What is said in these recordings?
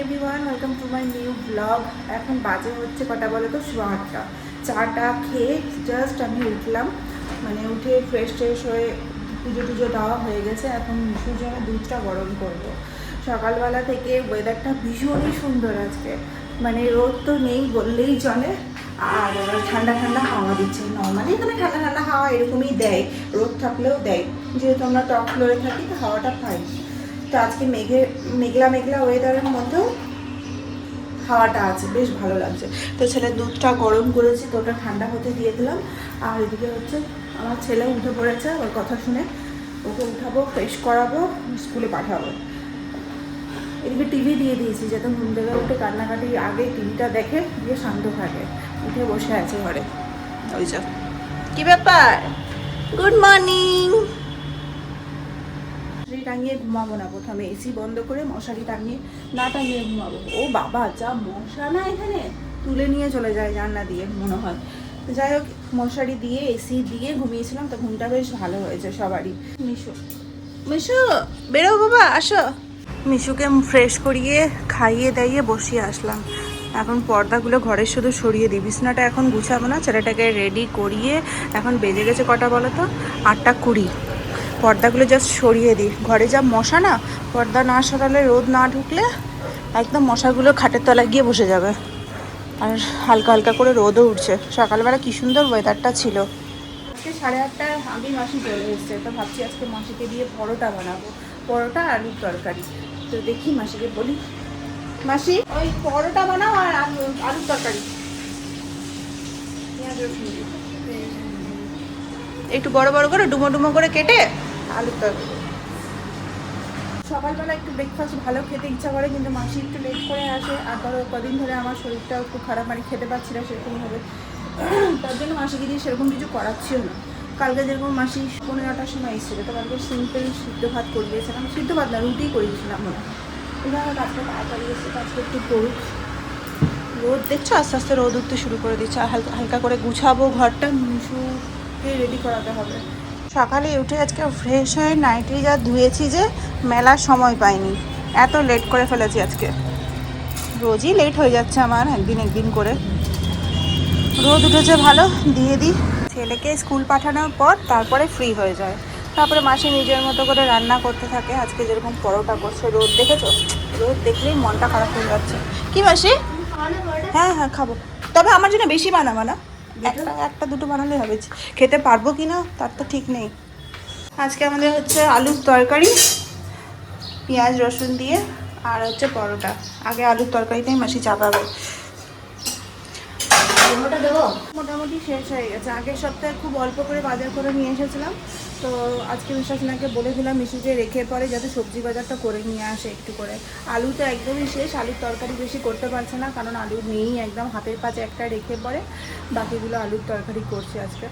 Everyone welcome to my new blog এখন বাজে হচ্ছে কটা বলে তো সোয়া আটটা। চাটা খেয়ে জাস্ট আমি উঠলাম। মানে উঠে ফ্রেশ ট্রেশ হয়ে পুজো টুজো দেওয়া হয়ে গেছে। এখন মিশুর দুধটা গরম করব। সকালবেলা থেকে ওয়েদারটা ভীষণই সুন্দর আজকে। মানে রোদ তো নেই বললেই চলে। আর ঠান্ডা ঠান্ডা হাওয়া দিচ্ছে। নর্মালি এখানে ঠান্ডা ঠান্ডা হাওয়া এরকমই দেয়। রোদ থাকলেও দেয়। যেহেতু আমরা টপ ফ্লোরে থাকি, তো হাওয়াটা পাই তো আজকে মেঘে, মেঘলা মেঘলা ওয়েদারের মধ্যেও হাওয়াটা আছে, বেশ ভালো লাগছে। তো ছেলে দুধটা গরম করেছি, তো ওটা ঠান্ডা হতে দিয়ে দিলাম। আর এদিকে হচ্ছে আমার ছেলে উঠে পড়েছে, ওর কথা শুনে। ওকে উঠাবো ফ্রেশ করাবো, স্কুলে পাঠাবো। এদিকে টিভি দিয়ে দিয়েছি, যাতে ঘুম থেকে উঠে কান্নাকাটি আগে টিভিটা দেখে দিয়ে শান্ত থাকে। উঠে বসে আছে ঘরে। ওই যা। কি ব্যাপার? গুড মর্নিং মশারি টাঙিয়ে ঘুমাবো না প্রথমে। এসি বন্ধ করে মশারি টাঙিয়ে না টাঙিয়ে ঘুমাবো। ও বাবা, যা মশা না এখানে? তুলে নিয়ে চলে যায় জানলা দিয়ে, মনে হয়। যাই হোক, মশারি দিয়ে এসি দিয়ে ঘুমিয়েছিলাম, তো ঘুমটা বেশ ভালো হয়েছে সবারই। মিশু। মিশু, বেরো বাবা, আসো। মিশুকে ফ্রেশ করিয়ে, খাইয়ে দাইয়ে বসিয়ে আসলাম। এখন পর্দাগুলো ঘরে শুধু সরিয়ে দিই। বিছনাটা এখন গুছাবো না, ছেলেটাকে রেডি করিয়ে এখন বেজে গেছে কটা বলো তো আটটা কুড়ি। পর্দাগুলো জাস্ট সরিয়ে দিই। ঘরে যা মশা না, পর্দা না সরালে রোদ না ঢুকলে একদম মশাগুলো খাটের তলায় গিয়ে বসে যাবে। আর হালকা হালকা করে রোদও উঠছে। সকালবেলা কি সুন্দর ওয়েদারটা ছিল। আজকে সাড়ে আটটার আগে মাসি চলে এসছে, তো ভাবছি আজকে মাসিকে দিয়ে পরোটা বানাবো। পরোটা, আলুর তরকারি। তো দেখি মাসিকে বলি। মাসি, ওই পরোটা বানাও আর আলুর তরকারি। একটু বড় বড় করে, ডুমো ডুমো করে কেটে আলুর তরকারি। সকালবেলা একটু ব্রেকফাস্ট ভালো খেতে ইচ্ছা করে কিন্তু মাসি একটু লেট করে আসে। আর ধরো কদিন ধরে আমার শরীরটাও একটু খারাপ মানে খেতে পাচ্ছি না সেরকমভাবে। তার জন্য মাসিকে দিয়ে সেরকম কিছু করাচ্ছিও না। কালকে যেরকম মাসি পনেরোটার সময় এসেছিল তো কালকে সিম্পল সিদ্ধ ভাত করিয়েছিলাম সিদ্ধ ভাত না রুটি করিয়েছিলাম মনে হয় এবার আমার কাজটা তাড়াতাড়ি এসে কাজটা একটু করুক। রোদ দেখছ? আস্তে আস্তে রোদ উঠতে শুরু করে দিচ্ছে। হালকা হালকা করে গুছাবো ঘরটা। মিশুকে রেডি করাতে হবে। সকালে উঠে আজকে ফ্রেশ হয়ে নাইটি যা ধুয়েছি যে মেলার সময় পাইনি। এত লেট করে ফেলেছি আজকে। রোজই লেট হয়ে যাচ্ছে আমার একদিন একদিন করে। রোদ উঠেছে ভালো, দিয়ে দিই। ছেলেকে স্কুল পাঠানোর পর তারপরে ফ্রি হয়ে যায়। তারপরে মাসি নিজের মতো করে রান্না করতে থাকে, আজকে যেরকম পরোটা করছে। রোদ দেখেছ? রোদ দেখলেই মনটা খারাপ হয়ে যাচ্ছে। কি মাসি? হ্যাঁ হ্যাঁ খাব। তবে আমার জন্য বেশি বানাবো না? একটা একটা দুটো বানালে হবে। খেতে পারব কি না, তার তো ঠিক নেই। আজকে আমাদের হচ্ছে আলুর তরকারি, পেঁয়াজ রসুন দিয়ে, আর হচ্ছে পরোটা। আগে আলুর তরকারিটাই মাসি চাপাবে। মোটামুটি শেষ হয়ে গেছে। আগের সপ্তাহে খুব অল্প করে বাজার করে নিয়ে এসেছিলাম। তো আজকে মিশাসনাকে বলে দিলাম, মিশু যে রেখে পরে যাতে সবজি বাজারটা করে নিয়ে আসে একটু করে। আলু তো একদমই শেষ, আলুর তরকারি বেশি করতে পারছে না, কারণ আলু নেই একদম, হাতের পাশে একটা রেখে পরে বাকিগুলো আলুর তরকারি করছে আজকে।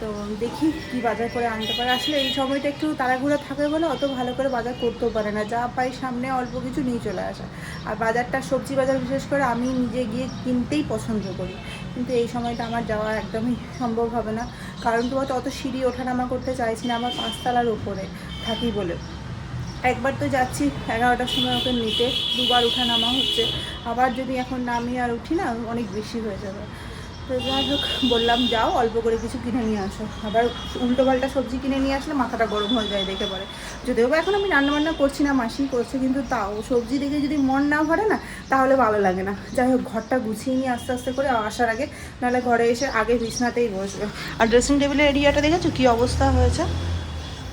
তো দেখি কি বাজার করে আনতে পারে। আসলে এই সময়টা একটু তাড়াহুড়া থাকে বলে অত ভালো করে বাজার করতেও পারে না। যা পাই সামনে অল্প কিছু নিয়ে চলে আসে। আর বাজারটা, সবজি বাজার বিশেষ করে আমি নিজে গিয়ে কিনতেই পছন্দ করি। কিন্তু এই সময়টা আমার যাওয়া একদমই সম্ভব হবে না। কারণ তো অত সিঁড়ি ওঠানামা করতে চাইছি না, আমার পাঁচতলার ওপরে থাকি বলে। একবার তো যাচ্ছি, এগারোটার সময় ওকে নিতে, দুবার ওঠানামা হচ্ছে। আবার যদি এখন নামি আর উঠি না, অনেক বেশি হয়ে যাবে। তো যাই হোক, বললাম যাও, অল্প করে কিছু কিনে নিয়ে আসো। আবার উল্টো পাল্টা সবজি কিনে নিয়ে আসলে মাথাটা গরম হয়ে যায় দেখে পরে। যদিও বা এখন আমি রান্না বান্না করছি না, মাসি করছে, কিন্তু তাও সবজি দেখে যদি মন না ভরে না, তাহলে ভালো লাগে না। যাই হোক, ঘরটা গুছিয়ে নিয়ে আস্তে আস্তে করে আসার আগে, নাহলে ঘরে এসে আগে বিছনাতেই বসবে। আর ড্রেসিং টেবিলের এরিয়াটা দেখেছ কী অবস্থা হয়েছে?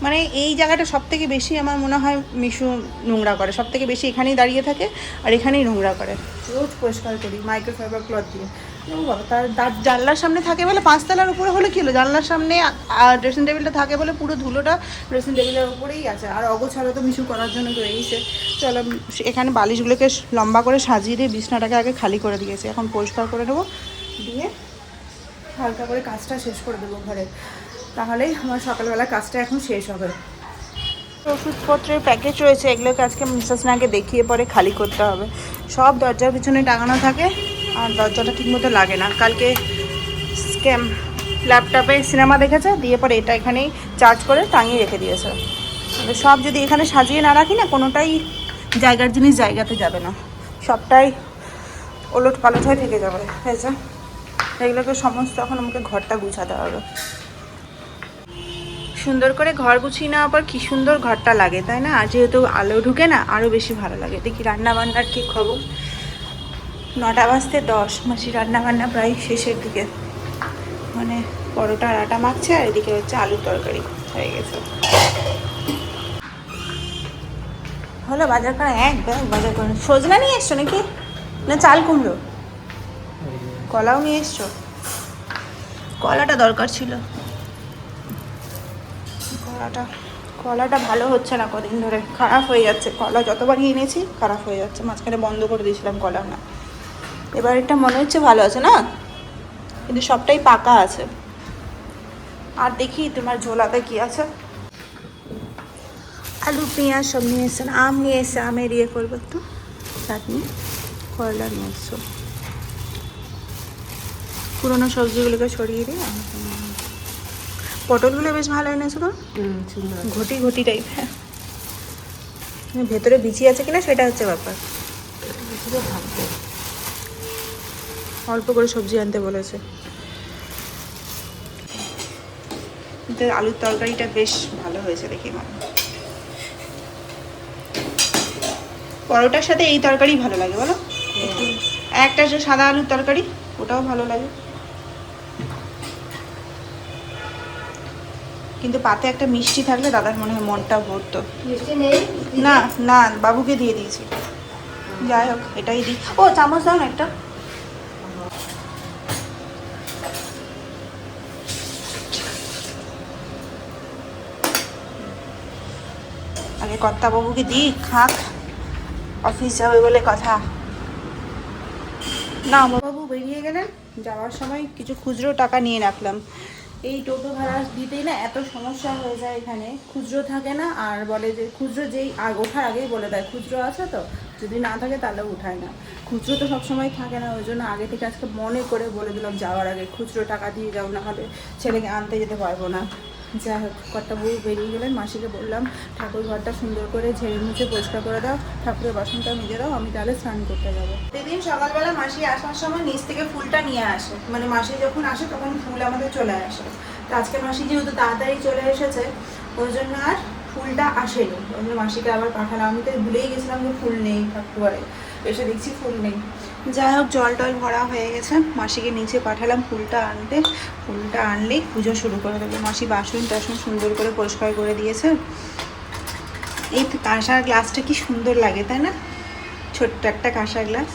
মানে এই জায়গাটা সব থেকে বেশি আমার মনে হয় মিশু নোংরা করে। সব থেকে বেশি এখানেই দাঁড়িয়ে থাকে আর এখানেই নোংরা করে। রোজ পরিষ্কার করি মাইক্রোফাইবার ক্লথ দিয়ে। তার জানলার সামনে থাকে বলে পাঁচতলার উপরে হলে কি হলো? জানলার সামনে আর ড্রেসিং টেবিলটা থাকে বলে পুরো ধুলোটা ড্রেসিং টেবিলের উপরেই আছে। আর অগোছালো তো মিশু করার জন্য এইছে চলো এখানে বালিশগুলোকে লম্বা করে সাজিয়ে দিয়ে বিছনাটাকে আগে খালি করে দিয়েছে। এখন পরিষ্কার করে নেব। দিয়ে হালকা করে কাজটা শেষ করে দেবো ঘরে। তাহলেই আমার সকালবেলা কাজটা এখন শেষ হবে। ওষুধপত্রের প্যাকেজ রয়েছে, এগুলোকে আজকে মিসাসনাকে দেখিয়ে পরে খালি করতে হবে। সব দরজার পিছনে টাঙানো থাকে, আর দরজাটা ঠিকমতো লাগে না। কালকে স্ক্যাম ল্যাপটপে সিনেমা দেখেছে, দিয়ে পরে এটা এখানেই চার্জ করে টাঙিয়ে রেখে দিয়েছে। সব যদি এখানে সাজিয়ে না রাখি না, কোনোটাই জায়গার জিনিস জায়গাতে যাবে না। সবটাই ওলট পালট হয়ে থেকে যাবে হয়েছে এগুলোকে সমস্ত এখন আমাকে ঘরটা গুছাতে হবে। সুন্দর করে ঘর গুছিয়ে নেওয়ার পর কি সুন্দর ঘরটা লাগে, তাই না? আর যেহেতু আলো ঢুকে না আরও বেশি ভালো লাগে। দেখি রান্না বান্নার কি খবর? নটা বাজতে দশ মাসি রান্না বান্না প্রায় শেষের দিকে। মানে পরোটা আটা মাখছে, আর এদিকে হচ্ছে আলুর তরকারি হয়ে গেছে। হলো বাজার করা এক বাজার করে। সজনা নিয়ে এসছো নাকি? না চাল কুমড়ো? কলাও নিয়ে এসছো? কলাটা দরকার ছিল। কলাটা কলাটা ভালো হচ্ছে না কদিন ধরে, খারাপ হয়ে যাচ্ছে। কলা যতবারই এনেছি, খারাপ হয়ে যাচ্ছে। মাঝখানে বন্ধ করে দিয়েছিলাম কলা না। এবার এটা মনে হচ্ছে ভালো আছে না? কিন্তু সবটাই পাকা আছে। আর দেখি তোমার ঝোলাতে কি আছে। আলু, পেঁয়াজ সব নিয়ে এসছেন আম নিয়ে এসছে, আমের ইয়ে করব একটু। চাটনি, করলা নিয়ে এসছো। পুরোনো সবজিগুলোকে ছড়িয়ে দিই আম পটলগুলো বেশ ভালো এনেছো তো? ঘটি ঘটি টাইপ হ্যাঁ ভেতরে বিচি আছে কিনা সেটা হচ্ছে ব্যাপার। অল্প করে সবজি আনতে বলেছে। আলুর তরকারিটা বেশ ভালো হয়েছে দেখি মনে পরোটার সাথে এই তরকারি ভালো লাগে বলো? একটা যে সাদা আলুর তরকারি ওটাও ভালো লাগে। কিন্তু পাতে একটা মিষ্টি থাকলে দাদার মনে হয় মনটা ভরতো। না না বাবুকে দিয়ে দিয়েছি। যাই হোক এটাই দিই। ও চামচ দাও না একটা। আগে কর্তা বাবুকে দিই খাক। অফিস যাবে বলে কথা। না বাবু বেরিয়ে গেলেন। যাওয়ার সময় কিছু খুচরো টাকা নিয়ে রাখলাম। এই টোটো ভাড়া দিতেই না এত সমস্যা হয়ে যায় এখানে। খুচরো থাকে না, আর বলে যে খুচরো যেই ওঠার আগেই বলে দেয়, খুচরো আছে তো? যদি না থাকে তাহলে উঠায় না। খুচরো তো সবসময় থাকে না, ওই জন্য আগে থেকে আজকে মনে করে বলে দিলাম, যাওয়ার আগে খুচরো টাকা দিয়ে যাও না হলে ছেলেকে আনতে যেতে পারব না। যাই হোক, কর্তা বউ বেরিয়ে গেলেন, মাসিকে বললাম, ঠাকুর ঘরটা সুন্দর করে ঝেড়ে মুছে পরিষ্কার করে দাও, ঠাকুরের বাসনটা মেজে দাও, আমি তাহলে স্নান করতে যাব। সেদিন সকালবেলা মাসি আসার সময় নিচ থেকে ফুলটা নিয়ে আসে। মানে মাসি যখন আসে, তখন ফুল আমাদের চলে আসে। তো আজকে মাসি যেহেতু তাড়াতাড়ি চলে এসেছে, ওই জন্য আর ফুলটা আসেনি। জন্য মাসিকে আবার পাঠালাম। আমি তো ভুলেই গেছিলাম যে ফুল নেই ঠাকুরে এসে দেখছি ফুল নেই। যাই হোক, জল টল ভরা হয়ে গেছে। মাসিকে নিচে পাঠালাম ফুলটা আনতে। ফুলটা আনলেই পুজো শুরু করে দেবে। মাসি বাসন টাসন সুন্দর করে পরিষ্কার করে দিয়েছে। এই কাঁসার গ্লাসটা কি সুন্দর লাগে, তাই না? ছোট্ট একটা কাঁসার গ্লাস।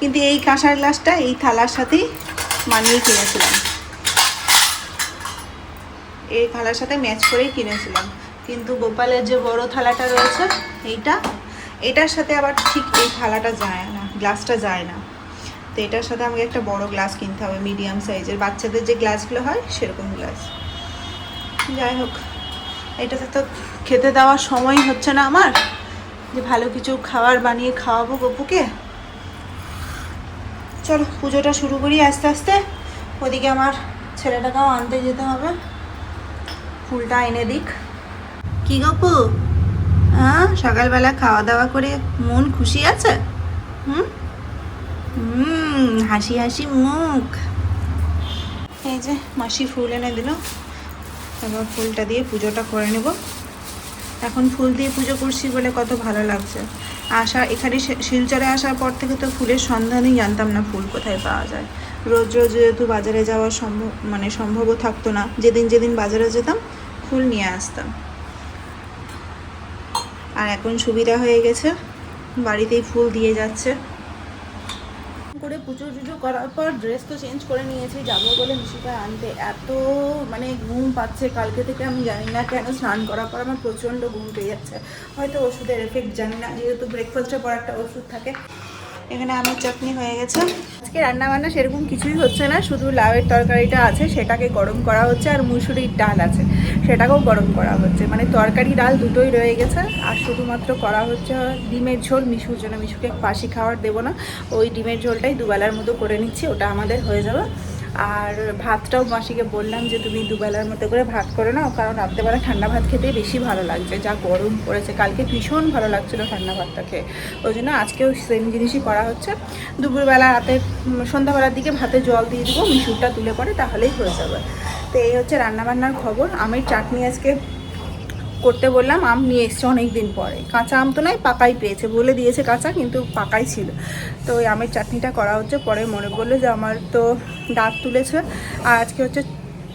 কিন্তু এই কাঁসার গ্লাসটা এই থালার সাথেই মানিয়ে কিনেছিলাম। এই থালার সাথে ম্যাচ করেই কিনেছিলাম। কিন্তু গোপালের যে বড় থালাটা রয়েছে, এইটা, এটার সাথে আবার ঠিক এই থালাটা যায় না, গ্লাসটা যায় না। তো এটার সাথে আমাকে একটা বড় গ্লাস কিনতে হবে, মিডিয়াম সাইজের। বাচ্চাদের যে গ্লাসগুলো হয়, সেরকম গ্লাস। যাই হোক, এটাতে তো খেতে দেওয়ার সময় হচ্ছে না আমার। যে ভালো কিছু খাবার বানিয়ে খাওয়াবো গপুকে। চলো, পুজোটা শুরু করি আস্তে আস্তে। ওদিকে আমার ছেলেটাকেও আনতে যেতে হবে। ফুলটা এনে দিক। কি গপু? হ্যাঁ সকালবেলা খাওয়া দাওয়া করে মন খুশি আছে? হুম? হুম, হাসি হাসি মুখ। এই যে মাসি ফুল এনে দিল। এবার ফুলটা দিয়ে পুজোটা করে নেব। এখন ফুল দিয়ে পুজো করছি বলে কত ভালো লাগছে। আসা এখানে শিলচরে আসার পর থেকে তো ফুলের সন্ধানই জানতাম না ফুল কোথায় পাওয়া যায়। রোজ রোজ যেহেতু বাজারে যাওয়া সম্ভব মানে সম্ভবও থাকতো না। যেদিন যেদিন বাজারে যেতাম, ফুল নিয়ে আসতাম। আর এখন সুবিধা হয়ে গেছে। বাড়িতেই ফুল দিয়ে যাচ্ছে। করে পুজো টুজো করার পর ড্রেস তো চেঞ্জ করে নিয়েছি, যাব বলে মিশিকা আনতে। এত মানে ঘুম পাচ্ছে, কালকে থেকে আমি জানি না কেন স্নান করার পর আমার প্রচণ্ড ঘুম পেয়ে যাচ্ছে। হয়তো ওষুধের এফেক্ট জানি না, যেহেতু ব্রেকফাস্টের পর একটা ওষুধ থাকে। এখানে আমের চাটনি হয়ে গেছে। আজকে রান্না বান্না সেরকম কিছুই হচ্ছে না, শুধু লাউয়ের তরকারিটা আছে, সেটাকে গরম করা হচ্ছে, আর মুসুরির ডাল আছে। সেটাকেও গরম করা হচ্ছে। মানে তরকারি, ডাল দুটোই রয়ে গেছে। আর শুধুমাত্র করা হচ্ছে ডিমের ঝোল। মিশুর জন্য মিশুকে বাসি খাওয়ার দেবো না। ওই ডিমের ঝোলটাই দুবেলার মতো করে নিচ্ছি, ওটা আমাদের হয়ে যাবে। আর ভাতটাও মাসিকে বললাম যে, তুমি দুবেলার মতো করে ভাত করে নাও, কারণ রাত্রেবেলা ঠান্ডা ভাত খেতে বেশি ভালো লাগছে। যা গরম পড়েছে, কালকে ভীষণ ভালো লাগছিল ঠান্ডা ভাতটা খেয়ে। ওই জন্য আজকেও সেম জিনিসই করা হচ্ছে। দুপুরবেলা রাতে সন্ধ্যাবেলার দিকে ভাতে জল দিয়ে দেবো, মিশুরটা তুলে পরে তাহলেই হয়ে যাবে। তো এই হচ্ছে রান্নাবান্নার খবর। আমি চাটনি আজকে করতে বললাম, আম নিয়ে এসছে অনেক দিন পরে। কাঁচা আম তো নয় পাকাই পেয়েছে। বলে দিয়েছে কাঁচা, কিন্তু পাকাই ছিল। তো ওই আমের চাটনিটা করা হচ্ছে। পরে মনে পড়ল যে আমার তো দাঁত তুলেছে। আর আজকে হচ্ছে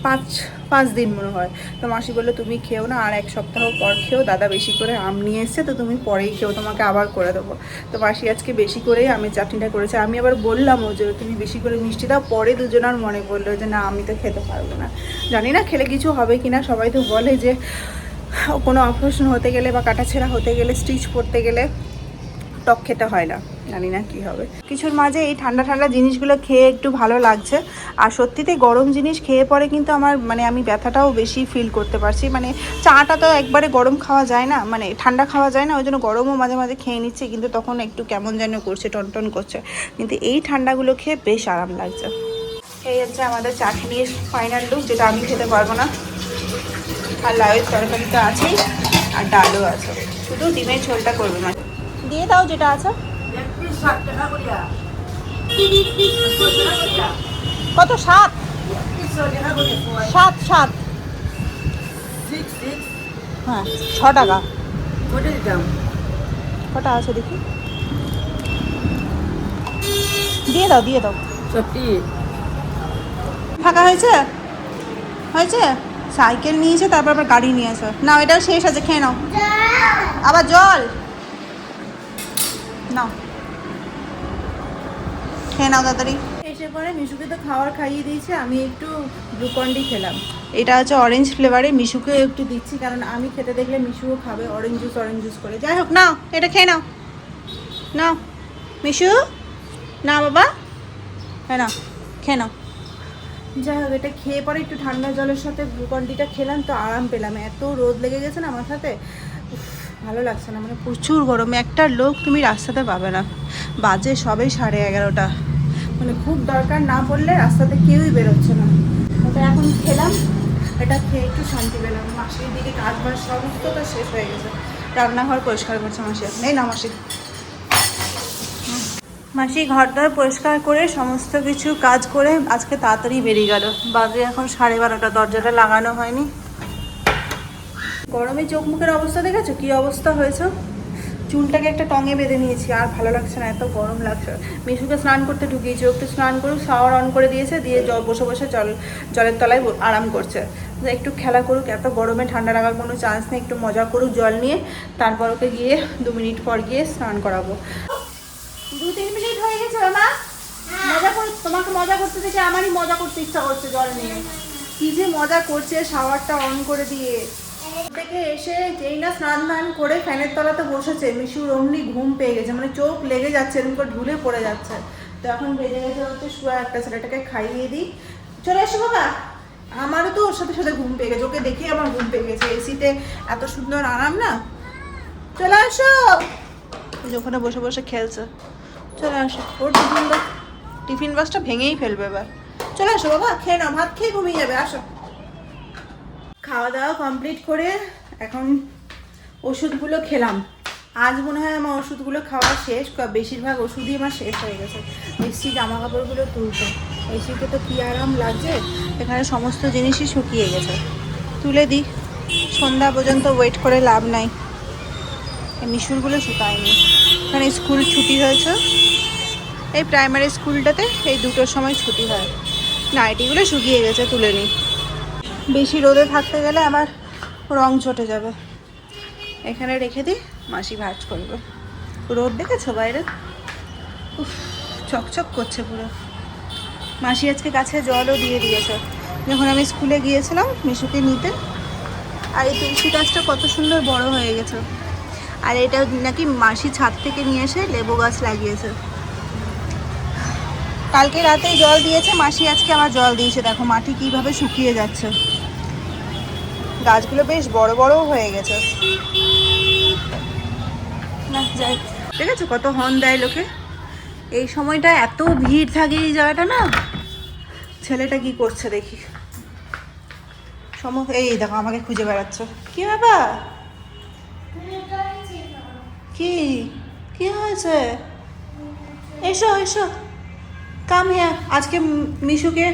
পাঁচ পাঁচ দিন মনে হয়। তো মাসি বলল, তুমি খেও না, আর এক সপ্তাহ পর খেও, দাদা বেশি করে আম নিয়ে এসছে, তো তুমি পরেই খেও, তোমাকে আবার করে দেবো। তো মাসি আজকে বেশি করেই আমের চাটনিটা করেছে। আমি আবার বললামও যে, তুমি বেশি করে মিষ্টি দাও। পরে দুজনার মনে পড়ল যে, না, আমি তো খেতে পারব না। জানি না খেলে কিছু হবে কি না সবাই তো বলে যে, কোনো অপারেশন হতে গেলে বা কাটাছেঁড়া হতে গেলে, স্টিচ পড়তে গেলে টক খেতে হয় না। জানি না কি হবে। কিছুর মাঝে এই ঠান্ডা ঠান্ডা জিনিসগুলো খেয়ে একটু ভালো লাগছে। আর সত্যিতে গরম জিনিস খেয়ে পরে কিন্তু আমার মানে আমি ব্যথাটাও বেশি ফিল করতে পারছি। মানে চাটা তো একবারে গরম খাওয়া যায় না মানে ঠান্ডা খাওয়া যায় না, ওই জন্য গরমও মাঝে মাঝে খেয়ে নিচ্ছে, কিন্তু তখন একটু কেমন যেন করছে, টনটন করছে। কিন্তু এই ঠান্ডাগুলো খেয়ে বেশ আরাম লাগছে। এই হচ্ছে আমাদের চাটনির ফাইনাল লুক যেটা আমি খেতে পারব না। আর লাউয়ের তরকারি তো আছেই আর ডালও আছে। শুধু ডিমের ঝোলটা করবে না। দিয়ে দাও যেটা আছে। কত সাত? সাত সাত। হ্যাঁ ছ টাকা। কটা আছে দেখি? দিয়ে দাও দিয়ে দাও। ফাঁকা হয়েছে? হয়েছে? সাইকেল নিয়েছে তারপর আবার গাড়ি নিয়েছে না এটাও শেষ আছে খেয়ে নাও। আবার জল নাও খেয়ে নাও তাড়াতাড়ি। এসে পরে মিশুকে তো খাবার খাইয়ে দিয়েছে আমি একটু গ্লুকন্ডি খেলাম। এটা হচ্ছে অরেঞ্জ ফ্লেভারে মিশুকে একটু দিচ্ছি কারণ আমি খেতে দেখলে মিশুও খাবে অরেঞ্জ জুস অরেঞ্জ জুস করে। যাই হোক নাও এটা খেয়ে নাও। নাও। মিশু? না বাবা। হ্যাঁ নাও খেয়ে নাও। যাই হোক এটা খেয়ে পরে একটু ঠান্ডা জলের সাথে গ্লুকন্ডিটা খেলাম তো আরাম পেলাম। এত রোদ লেগে গেছে না মাথাতে? উফ, ভালো লাগছে না মানে প্রচুর গরম। একটা লোক তুমি রাস্তাতে পাবে না। বাজে সবেই সাড়ে এগারোটা। মানে খুব দরকার না পড়লে রাস্তাতে কেউই বেরোচ্ছে না। ওটা এখন খেলাম, এটা খেয়ে একটু শান্তি পেলাম। মাসির দিকে কাজ বাজ সমস্তটা শেষ হয়ে গেছে। রান্নাঘর পরিষ্কার করছে মাসি। এখন এই না মাসি। মাসি ঘর দর পরিষ্কার করে সমস্ত কিছু কাজ করে আজকে তাড়াতাড়ি বেরিয়ে গেল। বাজে এখন সাড়ে বারোটা, দরজাটা লাগানো হয়নি। গরমে চোখ মুখের অবস্থা দেখেছ? কি অবস্থা হয়েছে? চুলটাকে একটা টঙে বেঁধে নিয়েছি, আর ভালো লাগছে না, এত গরম লাগছে। মিশুকে স্নান করতে ঢুকিয়েছি, ওকে স্নান করুক, শাওয়ার অন করে দিয়েছে, দিয়ে জল বসে বসে জল, জলের তলায় আরাম করছে। একটু খেলা করুক, এত গরমে ঠান্ডা লাগার কোনো চান্স নেই, একটু মজা করুক জল নিয়ে। তারপর ওকে গিয়ে দু মিনিট পর গিয়ে স্নান করাবো। দু তিন মিনিট হয়ে গেছে মা। মজা কর তোমাকে মজা করতে দেখে আমারই মজা করতে ইচ্ছা করছে জল নিয়ে। কি যে মজা করছে, শাওয়ারটা অন করে দিয়ে। থেকে এসে যেই না স্নান ধান করে ফ্যানের তলাতে বসেছে, মিশুর অমনি ঘুম পেয়ে গেছে মানে চোখ লেগে যাচ্ছে, এরকম করে ঢুলে পড়ে যাচ্ছে। তো এখন বেজে গেছে হচ্ছে শুয়ে একটা ছেলেটাকে খাইয়ে দিই। চলে এসো বাবা। আমারও তো ওর সাথে সাথে ঘুম পেয়ে গেছে, ওকে দেখেই আমার ঘুম পেয়ে গেছে। এসিতে এত সুন্দর আরাম না? চলে আসো। ওখানে বসে বসে খেলছে। চলে আসো। ওর টিফিন বাস টিফিন বাসটা ভেঙেই ফেলবে এবার। চলে আসো বাবা, খেয়ে নাও, ভাত খেয়ে ঘুমিয়ে যাবে, আসো। খাওয়া দাওয়া কমপ্লিট করে এখন ওষুধগুলো খেলাম। আজ মনে হয় আমার ওষুধগুলো খাওয়া শেষ বেশিরভাগ ওষুধই আমার শেষ হয়ে গেছে। এসছি জামা কাপড়গুলো তুলতে। এসিতে তো কী আরাম লাগছে? এখানে সমস্ত জিনিসই শুকিয়ে গেছে। তুলে দিই। সন্ধ্যা পর্যন্ত ওয়েট করে লাভ নাই। মিশুরগুলো শুকায়নি। এখানে স্কুল ছুটি হয়েছে। এই প্রাইমারি স্কুলটাতে এই দুটোর সময় ছুটি হয়। নাইটিগুলো শুকিয়ে গেছে তুলে নিই। বেশি রোদে থাকতে গেলে আমার রং চটে যাবে। এখানে রেখে দিই, মাসি ভাজ করবে। রোদ দেখেছ বাইরে? উফ, চকচক করছে পুরো। মাসি আজকে গাছে জলও দিয়ে দিয়েছে। যখন আমি স্কুলে গিয়েছিলাম মিশুকে নিতে, আর এই তুলসী গাছটা কত সুন্দর বড় হয়ে গেছে। আর এটা নাকি মাসি ছাদ থেকে নিয়ে এসে লেবু গাছ লাগিয়েছে। কালকে রাতে জল দিয়েছে, মাসি আজকে আবার জল দিয়েছে। দেখো, মাটি কীভাবে শুকিয়ে যাচ্ছে। গাছগুলো বেশ বড় বড়ও হয়ে গেছে। ঠিক আছে কত হর্ন দেয় লোকে? এই সময়টা এত ভিড় থাকে এই জায়গাটা না? ছেলেটা কি করছে দেখি। সম এই দেখো আমাকে খুঁজে বেড়াচ্ছ। কি ব্যাপার? কি? কি হয়েছে? এসো এসো। কাম হ্যাঁ আজকে মিশুকে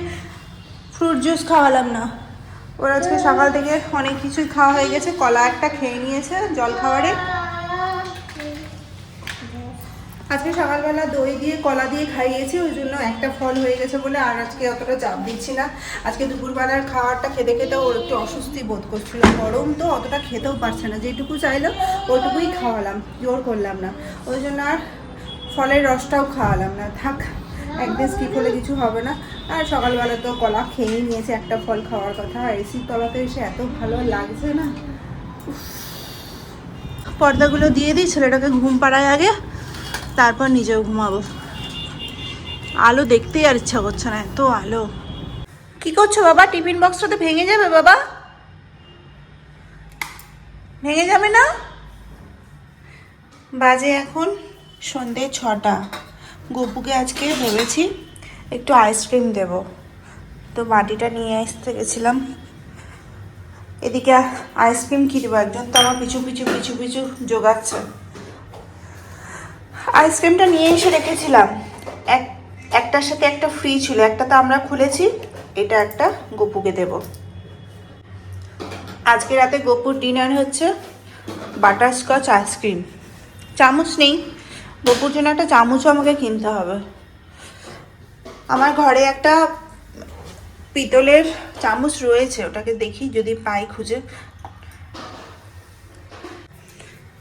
ফ্রুট জুস খাওয়ালাম না। ওর আজকে সকাল থেকে অনেক কিছুই খাওয়া হয়ে গেছে। কলা একটা খেয়ে নিয়েছে জল খাবারে আজকে সকালবেলা দই দিয়ে কলা দিয়ে খাইয়েছি, ওই জন্য একটা ফল হয়ে গেছে বলে আর আজকে অতটা চাপ দিচ্ছি না। আজকে দুপুরবেলার খাবারটা খেতে খেতে ওর একটু অস্বস্তি বোধ করছিল। গরম তো অতটা খেতেও পারছে না, যেটুকু চাইলো ওইটুকুই খাওয়ালাম, জোর করলাম না। ওই জন্য আর ফলের রসটাও খাওয়ালাম না। থাক। একদিন স্কিপ হলে কিছু হবে না। আর সকালবেলা তো কলা খেয়েই নিয়েছে একটা ফল খাওয়ার কথা। আর এসির তলাতে এসে এত ভালো লাগছে না। পর্দাগুলো দিয়ে দিই, ছেলেটাকে ঘুম পাড়ায় আগে, তারপর নিজেও ঘুমাবো। আলো দেখতেই আর ইচ্ছা করছে না, এত আলো। কি করছ বাবা? টিফিন বক্সটা তো ভেঙে যাবে বাবা। ভেঙে যাবে না? বাজে এখন সন্ধে ছটা। গপুকে আজকে ভেবেছি একটু আইসক্রিম দেব। তো বাটিটা নিয়ে আসতে গেছিলাম। এদিকে আইসক্রিম কি একজন? তো আমার পিছু পিছু পিছু পিছু জোগাচ্ছে। আইসক্রিমটা নিয়ে এসে রেখেছিলাম। এক, একটার সাথে একটা ফ্রি ছিল, একটা তো আমরা খুলেছি, এটা একটা গপুকে দেব। আজকে রাতে গপুর ডিনার হচ্ছে বাটারস্কচ আইসক্রিম চামচ নেই। গপুর জন্য একটা চামচও আমাকে কিনতে হবে। আমার ঘরে একটা পিতলের চামচ রয়েছে, ওটাকে দেখি যদি পাই খুঁজে।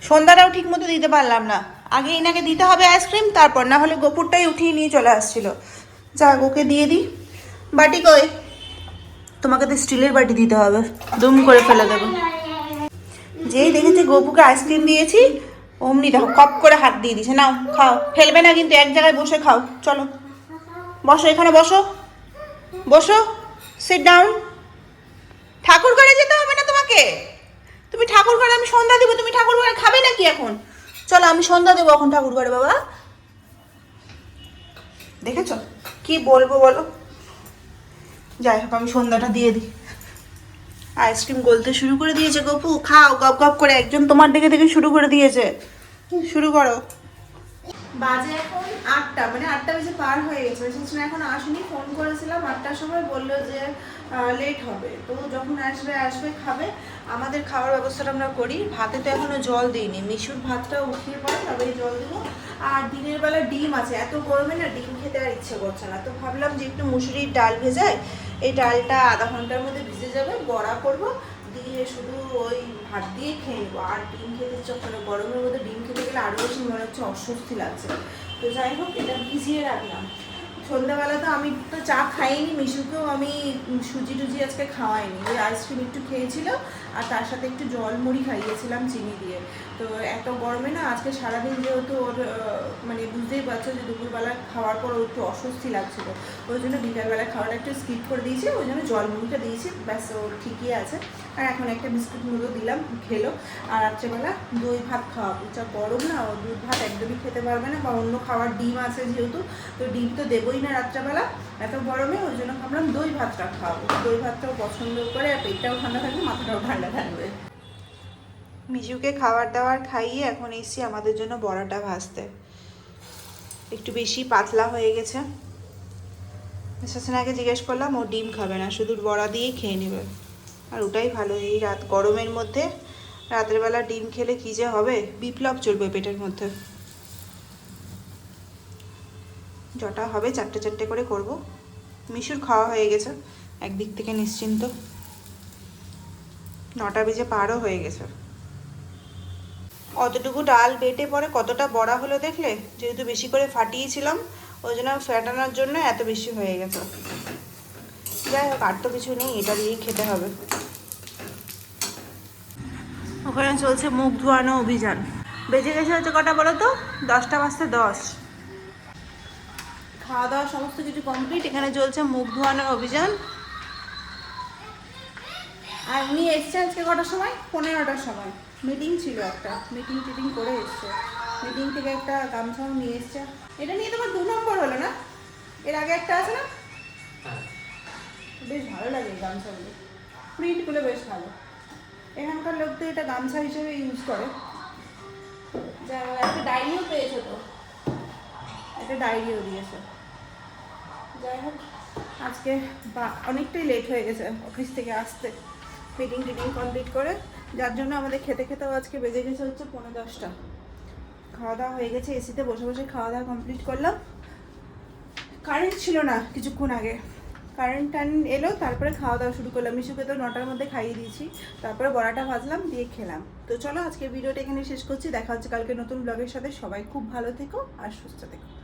সন্ধ্যাটাও ঠিক মতো দিতে পারলাম না। আগে ইনাকে দিতে হবে আইসক্রিম, তারপর না হলে গোপুরটাই উঠিয়ে নিয়ে চলে আসছিল। যাক, ওকে দিয়ে দিই। বাটি কই? তোমাকে তো স্টিলের বাটি দিতে হবে। দুম করে ফেলে দেবো। যেই দেখেছি গোপুকে আইসক্রিম দিয়েছি অমনি দেখো, কপ করে হাত দিয়ে দিছে নাও, খাও। ফেলবে না কিন্তু, এক জায়গায় বসে খাও। চলো। বসো, এখানে বসো। বসো। সিট ডাউন ঠাকুর ঘরে যেতে হবে না তোমাকে? তুমি ঠাকুর ঘরে, আমি সন্ধ্যা দেবো। তুমি ঠাকুর ঘরে খাবে নাকি এখন? চলো, আমি সন্ধ্যা দেবো এখন ঠাকুর ঘরে, বাবা। দেখেছ? কি বলব বলো? যাই হোক, আমি সন্ধ্যাটা দিয়ে দিই। আইসক্রিম গলতে শুরু করে দিয়েছে, গপু, খাও, গপ গপ করে একজন তোমার দিকে থেকে শুরু করে দিয়েছে। শুরু করো। বাজে এখন আটটা মানে আটটা বেজে পার হয়ে গেছে। রিসেপশন এখন আসেনি, ফোন করেছিলাম, আটটার সময় বলল যে লেট হবে। তো যখন আসবে আসবে, খাবে। আমাদের খাওয়ার ব্যবস্থাটা আমরা করি। ভাতে তো এখনও জল দিইনি। মিশুর ভাতটা উঠিয়ে পরে তবে জল দেবো। আর দিনের বেলা ডিম আছে। এত গরমে না ডিম খেতে আর ইচ্ছে করছে না। তো ভাবলাম যে একটু মুসুরির ডাল ভেজাই, এই ডালটা আধা ঘণ্টার মধ্যে ভিজে যাবে, বড়া করব। দিয়ে শুধু ওই ভাত দিয়ে খেয়ে নেব, আর ডিম খেতে ইচ্ছে গরমের মধ্যে ডিম খেতে গেলে আরও বেশি মনে হচ্ছে অস্বস্তি লাগছে। তো যাই হোক, এটা ভিজিয়ে রাখলাম। সন্ধ্যাবেলা তো আমি তো চা খাইনি, মিশুকেও আমি সুজি টুজি আজকে খাওয়াইনি। ওই আইসক্রিম একটু খেয়েছিল আর তার সাথে একটু জল মুড়ি খাইয়েছিলাম চিনি দিয়ে। তো এত গরমে না আজকে সারাদিন যেহেতু ওর মানে বুঝতেই পারছ যে দুপুরবেলা খাওয়ার পর ওর একটু অস্বস্তি লাগছিল। ওই জন্য বিকালবেলা খাওয়াটা একটু স্কিপ করে দিয়েছি, ওই জন্য জল মুড়িটা দিয়েছি, ব্যাস ও ঠিকই আছে। আর এখন একটা বিস্কুট মুড়ো দিলাম, খেলো। আর রাত্রেবেলা দই ভাত খাওয়াবো। যা গরম না দুধ ভাত একদমই খেতে পারবে না, বা অন্য খাওয়ার ডিম আছে যেহেতু, তো ডিম তো দেবোই না রাত্রেবেলা। এত গরমে ওই জন্য ভাবলাম দই ভাতটা খাওয়াবো। দই ভাতটাও পছন্দ করে আর পেটটাও ঠান্ডা থাকবে, মাথাটাও ঠান্ডা থাকবে। মিজুকে খাবার দাবার খাইয়ে এখন এসছি আমাদের জন্য বড়াটা ভাজতে। একটু বেশি পাতলা হয়ে গেছে। শাসনাকে জিজ্ঞেস করলাম, ও ডিম খাবে না, শুধু বড়া দিয়েই খেয়ে নেবে? আর ওটাই ভালো, এই রাত গরমের মধ্যে রাতের বেলা ডিম খেলে কী যে হবে? বিপ্লব চলবে পেটের মধ্যে। যটা হবে, চারটে চারটে করে করব। মিশুর খাওয়া হয়ে গেছে, একদিক থেকে নিশ্চিন্ত। নটা বেজে পারও হয়ে গেছে। অতটুকু ডাল বেটে পরে কতটা বড়া হলো দেখলে? যেহেতু বেশি করে ফাটিয়েছিলাম, ওই জন্য ফ্যাটানোর জন্য এত বেশি হয়ে গেছে। যাই হোক, আর তো কিছু নেই, এটা দিয়েই খেতে হবে। ওখানে চলছে মুখ ধোয়ানো অভিযান। বেজে গেছে হচ্ছে কটা বলো তো? দশটা বাজতে দশ। খাওয়া দাওয়া সমস্ত কিছু কমপ্লিট এখানে চলছে মুখ ধোয়ানোর অভিযান। আর উনি এসছে আজকে কটার সময়? পনেরোটার সময়। মিটিং ছিল একটা। মিটিং টিটিং করে এসছে। মিটিং থেকে একটা গামছাও নিয়ে এসছে। এটা নিয়ে তোমার দু নম্বর হলো না? এর আগে একটা আছে না? বেশ ভালো লাগে এই গামছাগুলো। প্রিন্টগুলো বেশ ভালো। এখানকার লোক তো এটা গামছা হিসেবে ইউজ করে। যা একটা ডায়েরিও পেয়েছে তো? একটা ডায়েরিও দিয়েছে। যাই হোক, আজকে বা, অনেকটাই লেট হয়ে গেছে অফিস থেকে আসতে। মিটিং টিটিং কমপ্লিট করে, যার জন্য আমাদের খেতে খেতেও আজকে বেজে গেছে হচ্ছে পনেরো দশটা। খাওয়া দাওয়া হয়ে গেছে এসিতে বসে বসে খাওয়া দাওয়া কমপ্লিট করলাম। কারেন্ট ছিল না কিছুক্ষণ আগে। কারেন্ট টান এলো, তারপরে খাওয়া দাওয়া শুরু করলাম। মিশুকে তো নটার মধ্যে খাইয়ে দিয়েছি। তারপরে বড়াটা ভাজলাম, দিয়ে খেলাম। তো চলো আজকে ভিডিওটা এখানে শেষ করছি। দেখা হচ্ছে কালকে নতুন ব্লগের সাথে। সবাই খুব ভালো থেকো আর সুস্থ থেকো।